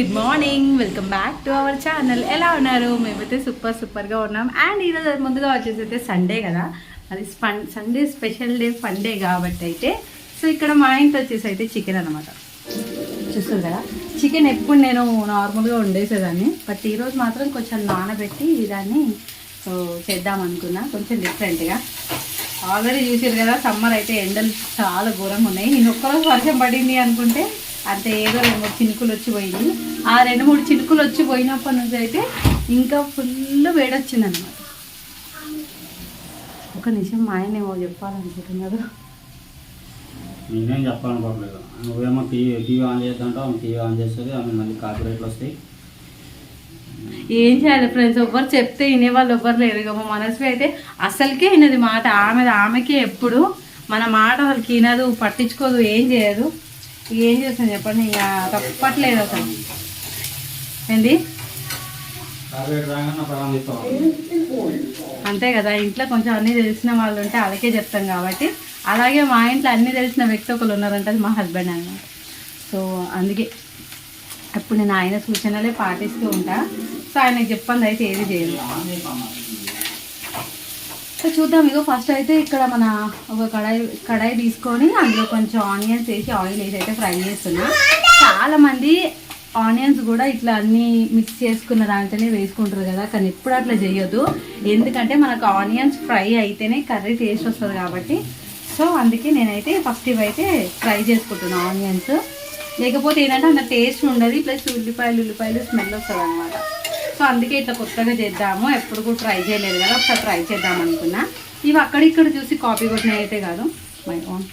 Good morning welcome back to our channel ఎలా ఉన్నారు? మేమైతే సూపర్ సూపర్గా ఉన్నాం. అండ్ ఈరోజు ముందుగా వచ్చేసి అయితే సండే కదా. అది fun Sunday special day fun day కాబట్టి అయితే సో ఇక్కడ మా ఇంట్లో వచ్చేసి అయితే చికెన్ అనమాట చూస్తారు కదా? చికెన్ ఎప్పుడు నేను నార్మల్గా వండేసేదాన్ని. బట్ ఈరోజు మాత్రం కొంచెం నానబెట్టి దాన్ని సో చేద్దాం అనుకున్నా. కొంచెం డిఫరెంట్గా ఆల్రెడీ చూసారు కదా సమ్మర్ అయితే ఎండలు చాలా ఘోరంగా ఉన్నాయి. నేను ఒక్కరోజు వర్షం పడింది అనుకుంటే అంతే ఏదో రెండు మూడు చినుకులు వచ్చి పోయింది ఆ రెండు మూడు చినుకులు వచ్చి పోయినప్పటి నుంచి అయితే ఇంకా ఫుల్ వేడొచ్చింది అనమాట ఒక నిమిషం మా ఆయన ఏమో చెప్పాలనుకుంటున్నారు నేనేం చెప్పాలనుకోవట్లేదు. నువ్వేమో టీవీ టీవీ ఆన్ చేద్దాంటావు ఆమె టీవీ ఆన్ చేస్తుంది ఆమె మళ్ళీ కాపీరైట్లు వస్తాయి. ఏం చేయాలి ఫ్రెండ్స్ ఎవ్వరు చెప్తే వినేవాళ్ళు ఎవ్వరు లేరు. ఇక మా మనసు అయితే అసలుకే వినది మాట. ఆమె ఆమెకే ఎప్పుడు. మన మాట అసలు వినదు పట్టించుకోదు ఏం చేయదు. ఏం చేస్తాను చెప్పండి? ఇక తప్పట్లేదు అసలు. ఏంది? అంతే కదా ఇంట్లో కొంచెం అన్నీ తెలిసిన వాళ్ళు ఉంటే అలాగే చెప్తాం కాబట్టి. అలాగే మా ఇంట్లో అన్నీ తెలిసిన వ్యక్తి ఒకరు ఉన్నారంటే అది మా హస్బెండ్ అన్నమాట. సో అందుకే అప్పుడు నేను ఆయన సూచనలే పాటిస్తూ ఉంటా. సో ఆయనకి చెప్పంది అయితే ఏది చేయలేదు చూద్దాం ఇగో ఫస్ట్ అయితే ఇక్కడ మన ఒక కడాయి కడాయి తీసుకొని అందులో కొంచెం ఆనియన్స్ వేసి ఆయిల్ వేసి అయితే ఫ్రై చేస్తున్నా. చాలా మంది ఆనియన్స్ కూడా ఇట్లా అన్ని మిక్స్ చేసుకున్న దాంట్లోనే వేసుకుంటారు కదా కానీ ఎప్పుడు అట్లా చేయొద్దు. ఎందుకంటే మనకు ఆనియన్స్ ఫ్రై అయితేనే కర్రీ టేస్ట్ వస్తుంది కాబట్టి. సో అందుకే నేనైతే ఫస్ట్ ఇవైతే ఫ్రై చేసుకుంటున్నాను ఆనియన్స్. లేకపోతే ఏంటంటే అంత టేస్ట్ ఉండదు ప్లస్ ఉల్లిపాయలు ఉల్లిపాయలు స్మెల్ వస్తుంది అనమాట సో అందుకే ఇట్లా కొత్తగా చేద్దాము. ఎప్పుడు కూడా ట్రై చేయలేదు కదా ఒకసారి ట్రై చేద్దాం అనుకున్నా. ఇవి అక్కడిక్కడ చూసి కాపీ కొట్టినవి అయితే కాదు. మై ఓన్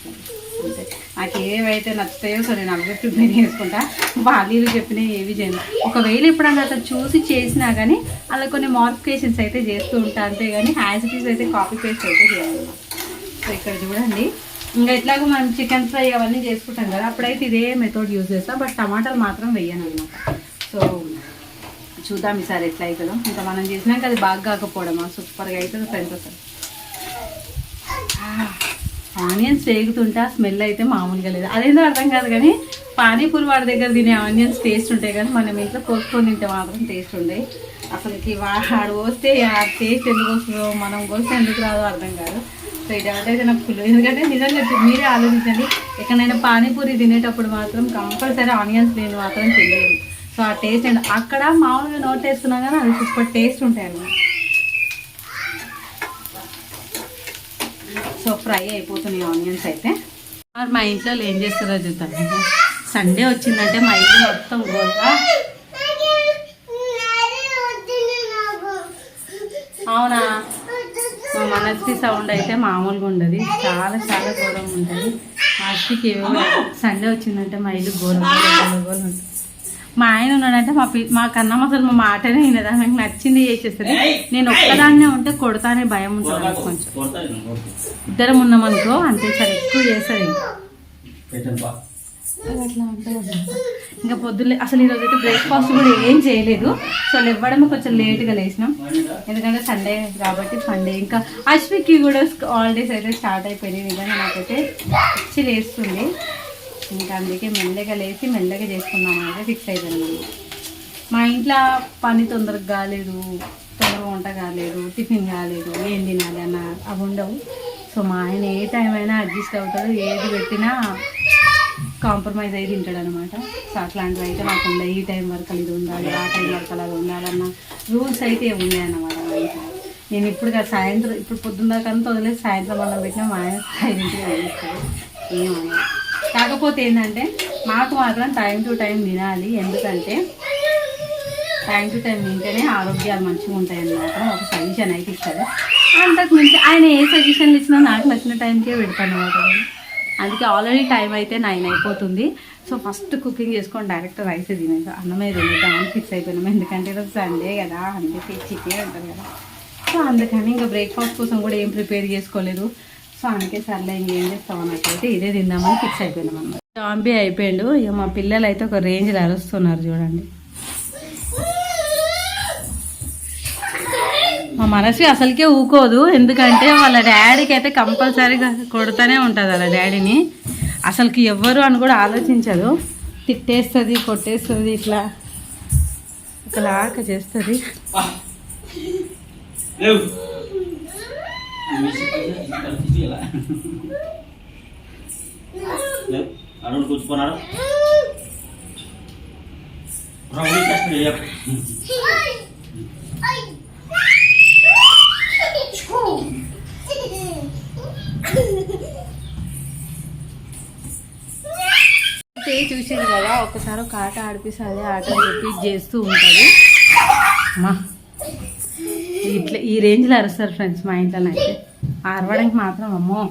అంతే. నాకు ఏవైతే నచ్చుతాయో సో నేను అవి ప్రిపేర్ చేసుకుంటా. వాళ్ళు చెప్పినవి ఏవి చేయను. ఒకవేళ ఎప్పుడన్నా అట్లా చూసి చేసినా కానీ అలా కొన్ని మోడిఫికేషన్స్ అయితే చేస్తూ ఉంటా. అంతే కానీ హ్యాస్ ఇట్ ఈస్ అయితే కాపీ పేస్ట్ అయితే చేయాలి సో ఇక్కడ చూడండి. ఇంకా ఎట్లాగో మనం చికెన్ ఫ్రై అవన్నీ చేసుకుంటాం కదా అప్పుడైతే ఇదే మెథడ్ యూజ్ చేస్తాం. బట్ టమాటాలు మాత్రం వేయను అనమాట సో చూద్దాం ఈసారి ఎట్లా అవుతుందో. ఇంకా మనం చేసినాక అది బాగా కాకపోవడమా? సూపర్గా అవుతుంది ఫ్రెండ్స్ అసలు. ఆనియన్స్ వేగుతుంటే ఆ స్మెల్ అయితే మామూలుగా లేదు. అదేందో అర్థం కాదు కానీ పానీపూరి వాడి దగ్గర తినే ఆనియన్స్ టేస్ట్ ఉంటాయి కానీ మనం ఇంట్లో కోసుకొని తింటే మాత్రం టేస్ట్ ఉండే అసలుకి వాడు పోస్తే ఆ టేస్ట్ ఎందుకు వస్తుందో మనం కోస్తే ఎందుకు రాదో అర్థం కాదు. సో ఇది ఎవరైతే నాకు ఫుల్ ఎందుకంటే నిజంగా మీరే ఆలోచించండి. ఎక్కడైనా పానీపూరి తినేటప్పుడు మాత్రం కంపల్సరీ ఆనియన్స్ లేని మాత్రం తినలేదు సో ఆ టేస్ట్ ఏంటి? అక్కడ మామూలుగా నోట్ వేసుకున్నా కానీ అది సూపర్ టేస్ట్ ఉంటాయి అన్నమాట. సో ఫ్రై అయిపోతున్నాయి ఆనియన్స్ అయితే. మరి మా ఇంట్లో ఏం చేస్తారో చూద్దాం. సండే వచ్చిందంటే మా ఇల్లు మొత్తం గోల్గా అవునా? మా సౌండ్ అయితే మామూలుగా ఉండదు. చాలా చాలా ఘోరంగా ఉంటుంది. ఆస్తికి సండే వచ్చిందంటే మా ఇల్లు ఘోరం ఘోరం ఉంటుంది. మా ఆయన ఉన్నాడంటే మా పి మా కన్నం అసలు మా మాటనే వినదా. నాకు నచ్చింది చేసేస్తుంది. నేను ఒక్కదాన్నే ఉంటే కొడతానే భయం ఉంటుంది నాకు కొంచెం. ఇద్దరం ఉన్నామనుకో అంతే చాలా ఎక్కువ చేస్తుంది. ఇంకా పెట్టను పా. అది అట్లా ఉంటుంది అన్నమాట. ఇంకా పొద్దున్నే అసలు ఈరోజు అయితే బ్రేక్ఫాస్ట్ కూడా ఏం చేయలేదు. సో లేవడమే కొంచెం లేట్గా లేచినాం. ఎందుకంటే సండే కాబట్టి సండే ఇంకా అశ్వికి కూడా హాలిడేస్ అయితే స్టార్ట్ అయిపోయినాయి. నిజంగా నాకైతే పిచ్చి లేస్తుంది. ఇంకా అందుకే మెల్లగా లేచి మెల్లగా చేసుకుందాం అనేది ఫిక్స్ అయిపోయింది. అన్నమాట. మా ఇంట్లో పని తొందరగా కాలేదు తొందరగా వంట కాలేదు టిఫిన్ కాలేదు ఏం తినాలి అన్న అవి ఉండవు. సో మా ఆయన ఏ టైం అయినా అడ్జస్ట్ అవుతాడు ఏది పెట్టినా కాంప్రమైజ్ అయి తింటాడు అనమాట సో అట్లాంటివి అయితే నాకు ఉండే ఈ టైం వరకు ఇది ఉండాలి ఆ టైం వరకు అలా ఉండాలన్న రూల్స్ అయితే ఉన్నాయి అన్నమాట మా ఇంట్లో. నేను ఇప్పుడు సాయంత్రం ఇప్పుడు పొద్దున్న దాకా అంతా వదిలేసి సాయంత్రం వల్ల పెట్టినా మా ఆయన సైలెంట్గా ఏమన్నా కాకపోతే ఏంటంటే మాకు మాత్రం టైం టు టైం తినాలి. ఎందుకంటే టైం టు టైం తింటేనే ఆరోగ్యాలు మంచిగా ఉంటాయి అన్నమాట ఒక సజెషన్ అయితే ఇస్తారు. అంతకు మించి ఆయన ఏ సజెషన్లు ఇచ్చినా నాకు నచ్చిన టైంకే పెడతాను అనమాట అందుకే ఆల్రెడీ టైం అయితే నైన్ అయిపోతుంది. సో ఫస్ట్ కుకింగ్ చేసుకొని డైరెక్ట్ రైస్ తినేసి. అన్నమే తినేద్దాం ఫిక్స్ అయిపోయినాం. ఎందుకంటే ఈరోజు సండే కదా. అందుకే చికెన్ ఉంటుంది కదా. సో అందుకని ఇంకా బ్రేక్ఫాస్ట్ కోసం కూడా ఏం ప్రిపేర్ చేసుకోలేదు. సో అందుకే సర్లే ఇంకేం చేస్తాం అన్నట్లయితే ఇదే తిందామని ఫిక్స్ అయిపోయినాం అన్నమాట. జాంబీ అయిపోయాడు. ఇక మా పిల్లలు అయితే ఒక రేంజ్లో అరుస్తున్నారు చూడండి. మా మనసు అసలుకే ఊకోదు. ఎందుకంటే వాళ్ళ డాడీకి అయితే కంపల్సరీగా కొడుతూనే ఉంటుంది వాళ్ళ డాడీని అసలుకి ఎవ్వరు అని కూడా ఆలోచించదు తిట్టేస్తుంది కొట్టేస్తుంది ఇట్లా ఒకలాగా చేస్తుంది. అడుగు కూర్చుకున్నాడు రౌడీ చూసారు కదా ఒకసారి ఒక ఆట ఆడిపిస్తే అదే ఆట రిపీట్ చేస్తూ ఉంటాడు మా ఇట్లా ఈ రేంజ్లో అరుస్తారు ఫ్రెండ్స్ మా ఇంట్లో అయితే ఆరవడానికి మాత్రం అమ్మో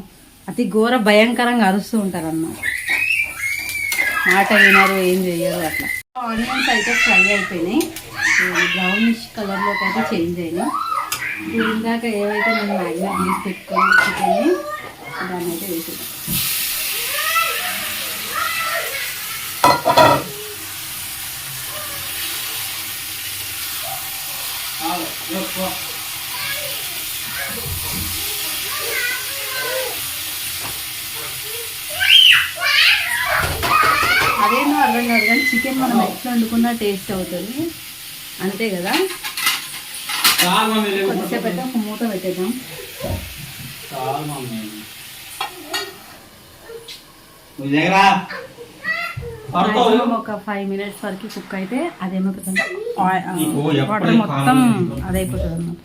అతి ఘోర భయంకరంగా అరుస్తూ ఉంటారు అమ్మ మాట వినరు ఏం చెయ్యరు అట్లా. ఆనియన్స్ అయితే ఫ్రై అయిపోయినాయి. బ్రౌనిష్ కలర్లోకి అయితే చేంజ్ అయినాయి. ఇందాక ఏవైతే నేను మ్యాగ్నెట్ చేసి పెట్టుకొని చికెన్ని దాన్ని అయితే వేసేదాం అర్థం కాదు కానీ చికెన్ మనం ఎట్లా వండుకున్నా టేస్ట్ అవుతుంది. అంతే కదా. కొద్దిసేపు అయితే ఒక మూత పెట్టేద్దాం. ఒక ఫైవ్ మినిట్స్ వరకు కుక్ అయితే అదేమవుతుంది వాటర్ మొత్తం అదైపోతుంది అన్నమాట.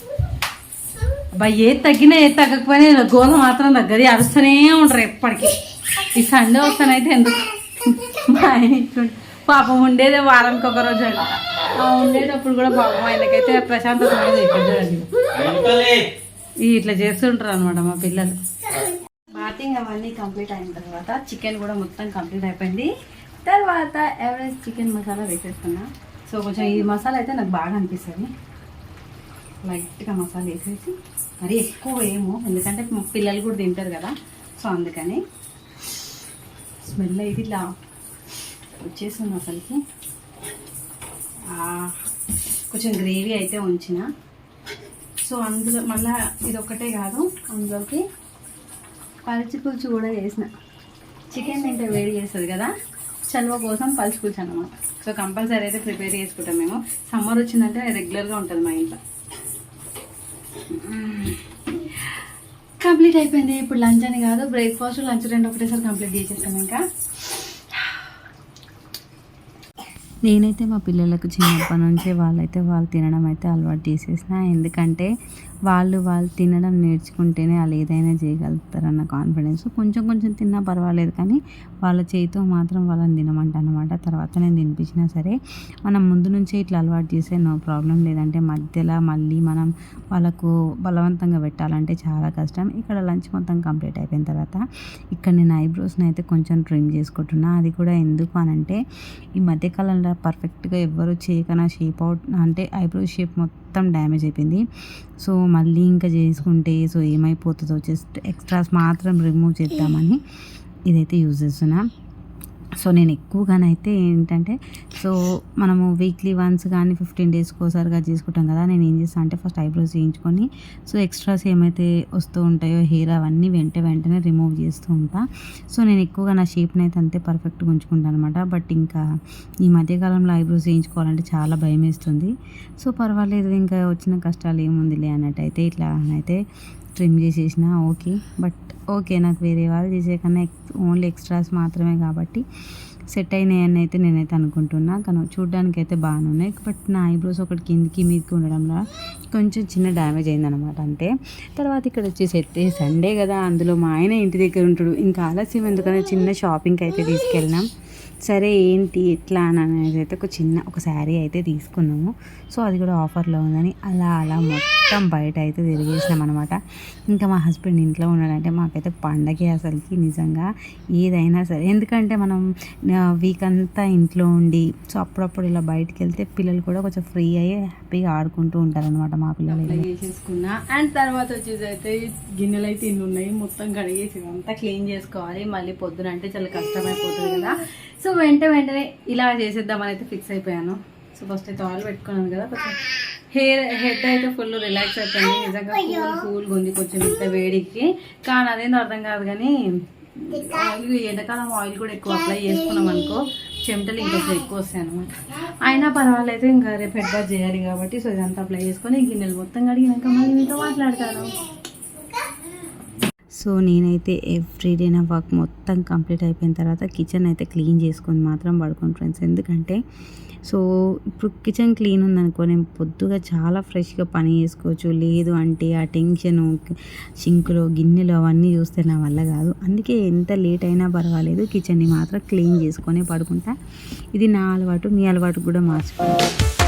అబ్బా ఏది తగ్గినా ఏది తగ్గకపోయినా గోల మాత్రం తగ్గది. అరుస్తూనే ఉంటారు ఎప్పటికీ. ఈ సండే వస్తానైతే ఎందుకు? మా ఆయన పాపం ఉండేదే వారానికి ఒక రోజు అంట ఆ ఉండేటప్పుడు కూడా పాపం ఆయనకైతే ప్రశాంతత ఇక్కడ చూడండి ఇట్లా చేస్తుంటారు అనమాట మా పిల్లలు. బాటింగ్ అవన్నీ కంప్లీట్ అయిన తర్వాత చికెన్ కూడా మొత్తం కంప్లీట్ అయిపోయింది. తర్వాత ఎవరెస్ట్ చికెన్ మసాలా వేసేస్తున్నా సో కొంచెం ఈ మసాలా అయితే నాకు బాగా అనిపిస్తుంది. లైట్గా మసాలా వేసేసి మరి ఎక్కువ ఏమో ఎందుకంటే మా పిల్లలు కూడా తింటారు కదా సో అందుకని స్మెల్ అయితే ఇట్లా వచ్చేస్తుంది అసలుకి. కొంచెం గ్రేవీ అయితే ఉంచిన. సో అందులో మళ్ళా ఇది ఒకటే కాదు అందులోకి పల్చి పులుచు కూడా చేసిన. చికెన్ తింటే వేడి చేస్తుంది కదా చలువ కోసం పల్చి పులుసు అనమాట సో కంపల్సరీ అయితే ప్రిపేర్ చేసుకుంటాం మేము. సమ్మర్ వచ్చిందంటే రెగ్యులర్గా ఉంటుంది మా ఇంట్లో. కంప్లీట్ అయిపోయింది. ఇప్పుడు లంచ్ అని కాదు బ్రేక్ఫాస్ట్ లంచ్ రెండు ఒకటేసారి కంప్లీట్ చేసేస్తాం ఇంకా. నేనైతే మా పిల్లలకు చిన్నప్పటి నుంచే వాళ్ళైతే వాళ్ళు తినడం అయితే అలవాటు చేసేసిన. ఎందుకంటే వాళ్ళు వాళ్ళు తినడం నేర్చుకుంటేనే వాళ్ళు ఏదైనా చేయగలుగుతారన్న కాన్ఫిడెన్స్ కొంచెం కొంచెం తిన్నా పర్వాలేదు కానీ వాళ్ళ చేతితో మాత్రం వాళ్ళని తినమంట అనమాట తర్వాత నేను తినిపించినా సరే మనం ముందు నుంచే ఇట్లా అలవాటు చేసే నో ప్రాబ్లం. లేదంటే మధ్యలో మళ్ళీ మనం వాళ్ళకు బలవంతంగా పెట్టాలంటే చాలా కష్టం. ఇక్కడ లంచ్ మొత్తం కంప్లీట్ అయిపోయిన తర్వాత ఇక్కడ నేను ఐబ్రోస్ని అయితే కొంచెం ట్రిమ్ చేసుకుంటున్నా. అది కూడా ఎందుకు అనంటే ఈ మధ్యకాలంలో పర్ఫెక్ట్గా ఎవ్వరు చేయకనా షేప్ అవుట్ అంటే ఐబ్రో షేప్ మొత్తం డ్యామేజ్ అయిపోయింది. సో మళ్ళీ ఇంకా చేసుకుంటే సో ఏమైపోతుందో జస్ట్ ఎక్స్ట్రాస్ మాత్రం రిమూవ్ చేద్దామని ఇదైతే యూజ్ చేస్తున్నా. సో నేను ఎక్కువగానైతే ఏంటంటే సో మనము వీక్లీ వన్స్ కానీ ఫిఫ్టీన్ డేస్కి ఒకసారిగా చేసుకుంటాం కదా నేను ఏం చేస్తాను అంటే ఫస్ట్ ఐబ్రోస్ చేయించుకొని సో ఎక్స్ట్రాస్ ఏమైతే వస్తూ ఉంటాయో హెయిర్ అవన్నీ వెంట వెంటనే రిమూవ్ చేస్తూ ఉంటా. సో నేను ఎక్కువగా నా షేప్ని అయితే అంతే పర్ఫెక్ట్గా ఉంచుకుంటాను అనమాట బట్ ఇంకా ఈ మధ్యకాలంలో ఐబ్రోస్ చేయించుకోవాలంటే చాలా భయం వేస్తుంది సో పర్వాలేదు ఇంకా వచ్చిన కష్టాలు ఏముందిలే అన్నట్టు అయితే ఇట్లా అయితే ట్రిమ్ చేసేసిన ఓకే బట్ ఓకే నాకు వేరే వాళ్ళు చేసే కన్నా ఓన్లీ ఎక్స్ట్రాస్ మాత్రమే కాబట్టి సెట్ అయినాయని అయితే నేనైతే అనుకుంటున్నా. కానీ చూడడానికి అయితే బాగానే ఉన్నాయి. బట్ నా ఐబ్రోస్ ఒకటి కిందికి మీదకి ఉండడంలో కొంచెం చిన్న డ్యామేజ్ అయిందనమాట అంతే. తర్వాత ఇక్కడ వచ్చేసి అయితే సండే కదా. అందులో మా ఆయన ఇంటి దగ్గర ఉంటాడు. ఇంకా ఆలస్యం ఎందుకంటే చిన్న షాపింగ్కి అయితే తీసుకెళ్ళినాం. సరే ఏంటి ఎట్లా అని అనేది అయితే ఒక చిన్న ఒక శారీ అయితే తీసుకున్నాము. సో అది కూడా ఆఫర్లో ఉందని అలా అలా మొత్తం బయట అయితే తిరిగేసినాం అనమాట ఇంకా మా హస్బెండ్ ఇంట్లో ఉన్నాడంటే మాకైతే పండగే అసలుకి నిజంగా ఏదైనా సరే. ఎందుకంటే మనం వీక్ అంతా ఇంట్లో ఉండి సో అప్పుడప్పుడు ఇలా బయటికి వెళ్తే పిల్లలు కూడా కొంచెం ఫ్రీ అయ్యి హ్యాపీగా ఆడుకుంటూ ఉంటారనమాట మా పిల్లలు చేసేసుకున్నా అండ్ తర్వాత వచ్చేసి అయితే గిన్నెలు అయితే ఇన్ని ఉన్నాయి. మొత్తం కడిగేసి అంతా క్లీన్ చేసుకోవాలి. మళ్ళీ పొద్దున అంటే చాలా కష్టమైపోతుంది కదా. సో వెంట వెంటనే ఇలా చేసేద్దామని అయితే ఫిక్స్ అయిపోయాను. సో ఫస్ట్ అయితే ఆయిల్ పెట్టుకున్నాను కదా కొంచెం హెయిర్ హెడ్ అయితే ఫుల్ రిలాక్స్ అయిపోయింది. నిజంగా కూల్ కూల్గా ఉంది కొంచెం ఇంత వేడికి. కానీ అదేందో అర్థం కాదు కానీ ఆయిల్ ఎండాకాలం ఆయిల్ కూడా ఎక్కువ అప్లై చేసుకున్నాం అనుకో చెమటలు ఇంకొంచెం ఎక్కువ వస్తాయి అనమాట అయినా పర్వాలేదు ఇంకా రేపు హెడ్ చేయాలి కాబట్టి సో ఇదంతా అప్లై చేసుకొని గిన్నెలు మొత్తం కడిగినాక మళ్ళీ మీతో మాట్లాడతాను. సో నేనైతే ఎవ్రీడే నా వర్క్ మొత్తం కంప్లీట్ అయిపోయిన తర్వాత కిచెన్ అయితే క్లీన్ చేసుకొని మాత్రం పడుకోను ఫ్రెండ్స్. ఎందుకంటే సో ఇప్పుడు కిచెన్ క్లీన్ ఉందనుకో నేను పొద్దుగా చాలా ఫ్రెష్గా పని చేసుకోవచ్చు. లేదు అంటే ఆ టెన్షన్ సింకులో గిన్నెలు అవన్నీ చూస్తే నా వల్ల కాదు. అందుకే ఎంత లేట్ అయినా పర్వాలేదు. కిచెన్ని మాత్రం క్లీన్ చేసుకొని పడుకుంటా. ఇది నా అలవాటు మీ అలవాటు కూడా మార్చుకుంటాను